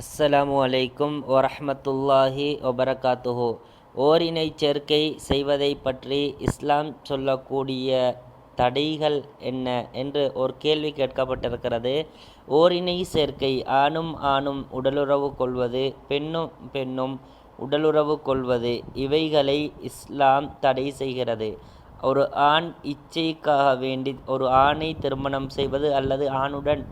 அஸ்ஸலாமு அலைக்கும் வரஹ்மத்துல்லாஹி வபரகாத்துஹு. ஓரினை சேர்க்கை செய்வதை பற்றி இஸ்லாம் சொல்லக்கூடிய தடைகள் என்ன என்று ஒரு கேள்வி கேட்கப்பட்டிருக்கிறது. ஓரினை சேர்க்கை ஆணும் ஆணும் உடலுறவு கொள்வது பெண்ணும் பெண்ணும் உடலுறவு கொள்வது இவைகளை இஸ்லாம் தடை செய்கிறது. ஒரு ஆண் இச்சைக்காக வேண்டி ஒரு ஆணை திருமணம் செய்வது அல்லது ஆணுடன்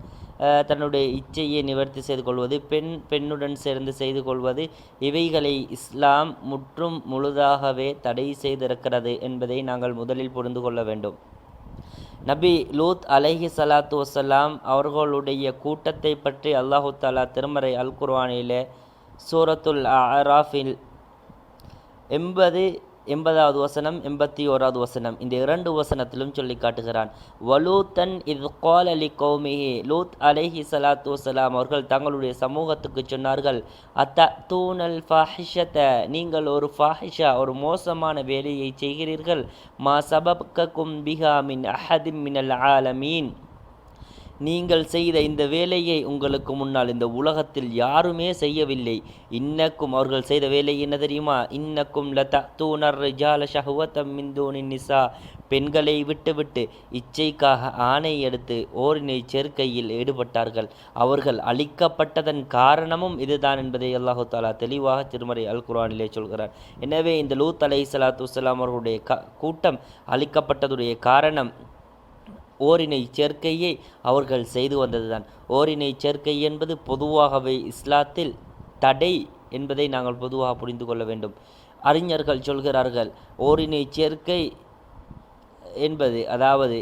தன்னுடைய இச்சையை நிவர்த்தி செய்து கொள்வது பெண் பெண்ணுடன் சேர்ந்து செய்து கொள்வது இவைகளை இஸ்லாம் முற்றும் முழுதாகவே தடை செய்திருக்கிறது என்பதை நாங்கள் முதலில் புரிந்து கொள்ள வேண்டும். நபி லூத் அலைஹி சலாத்து வசலாம் அவர்களுடைய கூட்டத்தை பற்றி அல்லாஹு தாலா திருமறை அல் குர்வானிலே சூரத்துல் அராஃபில் எண்பது எண்பதாவது வசனம் எண்பத்தி ஓராவது வசனம். இந்த இரண்டு வசனத்திலும் சொல்லி காட்டுகிறான் வலூத்தன் இது கோல் அலி கௌமிஹி லூத் அலைஹி சலாத்து வசலாம் அவர்கள் தங்களுடைய சமூகத்துக்கு சொன்னார்கள் அத்த தூனல் ஃபாஹிஷத்தை நீங்கள் ஒரு ஃபாஹிஷா ஒரு மோசமான வேலையை செய்கிறீர்கள் மா சபக்கக்கும் பிஹா மின் அஹதிம் மினல் ஆலமீன் நீங்கள் செய்த இந்த வேலையை உங்களுக்கு முன்னால் இந்த உலகத்தில் யாருமே செய்யவில்லை. இன்னக்கும் அவர்கள் செய்த வேலை என்ன தெரியுமா? இன்னக்கும் லதா தூணர் ஜால ஷஹுவத்தம் மிந்தூனின் நிசா. பெண்களை விட்டுவிட்டு இச்சைக்காக ஆணை எடுத்து ஓரினை சேர்க்கையில் ஈடுபட்டார்கள். அவர்கள் அழிக்கப்பட்டதன் காரணமும் இதுதான் என்பதை அல்லாஹு தாலா தெளிவாக திருமறை அல் குரானிலே சொல்கிறார். எனவே இந்த லூத் அலை சலாத்து வலாம் அவர்களுடைய க கூட்டம் அழிக்கப்பட்டதுடைய காரணம் ஓரினை சேர்க்கையை அவர்கள் செய்து வந்ததுதான். ஓரினை சேர்க்கை என்பது பொதுவாகவே இஸ்லாத்தில் தடை என்பதை நாங்கள் பொதுவாக புரிந்து கொள்ள வேண்டும். அறிஞர்கள் சொல்கிறார்கள் ஓரினை சேர்க்கை என்பது அதாவது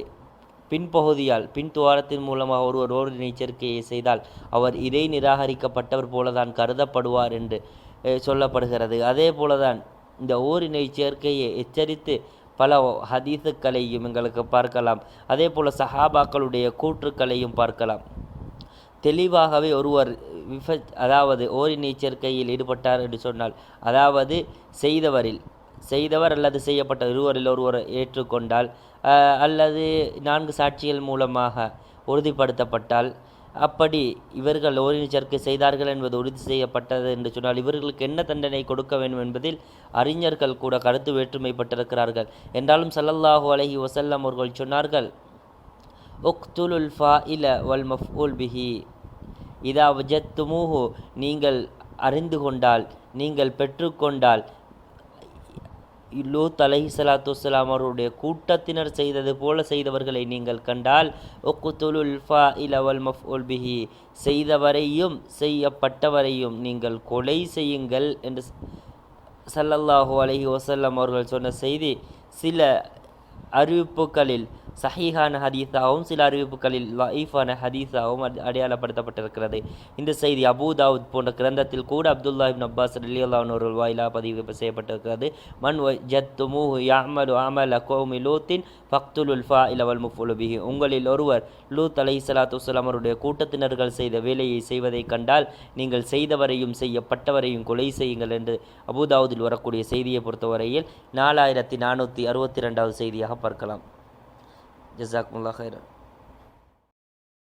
பின்பகுதியால் பின் துவாரத்தின் மூலமாக ஒருவர் ஓரினை சேர்க்கையை செய்தால் அவர் இறை நிராகரிக்கப்பட்டவர் போலதான் கருதப்படுவார் என்று அஹ், சொல்லப்படுகிறது. அதே போலதான் இந்த ஓரினை சேர்க்கையை எச்சரித்து பல ஹதீஸுக்களையும் எங்களுக்கு பார்க்கலாம். அதே போல் சஹாபாக்களுடைய கூற்றுக்களையும் பார்க்கலாம். தெளிவாகவே ஒருவர் விஃப அதாவது ஓரினை சேர்க்கையில் ஈடுபட்டார் என்று சொன்னால் அதாவது செய்தவரில் செய்தவர் அல்லது செய்யப்பட்ட இருவரில் ஒருவர் ஏற்றுக்கொண்டால் அல்லது நான்கு சாட்சிகள் மூலமாக உறுதிப்படுத்தப்பட்டால் அப்படி இவர்கள் ஓரினை சேர்க்கை செய்தார்கள் என்பது உறுதி செய்யப்பட்டது என்று சொன்னால் இவர்களுக்கு என்ன தண்டனை கொடுக்க வேண்டும் என்பதில் அறிஞர்கள் கூட கருத்து வேற்றுமைப்பட்டிருக்கிறார்கள். என்றாலும் சல்லல்லாஹு அலஹி வசல்லம் அவர்கள் சொன்னார்கள் உக்துலுல் இல வல் மஃபூல் பிஹி. இதா வஜத்துமூஹு. நீங்கள் அறிந்து கொண்டால் நீங்கள் பெற்றுக்கொண்டால் லூத் அலஹி ஸலாத்து வஸ்ஸலாம் அவருடைய கூட்டத்தினர் செய்தது போல செய்தவர்களை நீங்கள் கண்டால் ஒக்குத்துலுல் இலவல் மஃப் மஃபூல் செய்தவரையும் செய்யப்பட்டவரையும் நீங்கள் கொலை செய்யுங்கள் என்று சல்லல்லாஹு அலஹி வசல்லம் அவர்கள் சொன்ன செய்தி சில அறிவிப்புகளில் சஹீஹான ஹதீஸாகவும் சில அறிவிப்புகளில் லைஃபான ஹதீஸாகவும் அட- அடையாளப்படுத்தப்பட்டிருக்கிறது. இந்த செய்தி அபுதாவுத் போன்ற கிரந்தத்தில் கூட அப்துல்லா இப்னு அப்பாஸ் ரலியல்லாஹு ஒரு வாயிலா பதிவு செய்யப்பட்டிருக்கிறது. மன் ஜத்துமுஹு யாமலு அமல கௌமி லூத்தின் ஃபக்துலுல் ஃபாயில இலவல் முஃபுலுபிஹி உங்களில் ஒருவர் லூத் அலை சலாத்து அவருடைய கூட்டத்தினர்கள் செய்த வேலையை செய்வதை கண்டால் நீங்கள் செய்தவரையும் செய்யப்பட்டவரையும் கொலை செய்யுங்கள் என்று அபுதாவுதில் வரக்கூடிய செய்தியை பொறுத்தவரையில் நாலாயிரத்தி நானூற்றி அறுபத்தி ரெண்டாவது செய்தியாக பார்க்கலாம். جزاكم الله خيرا.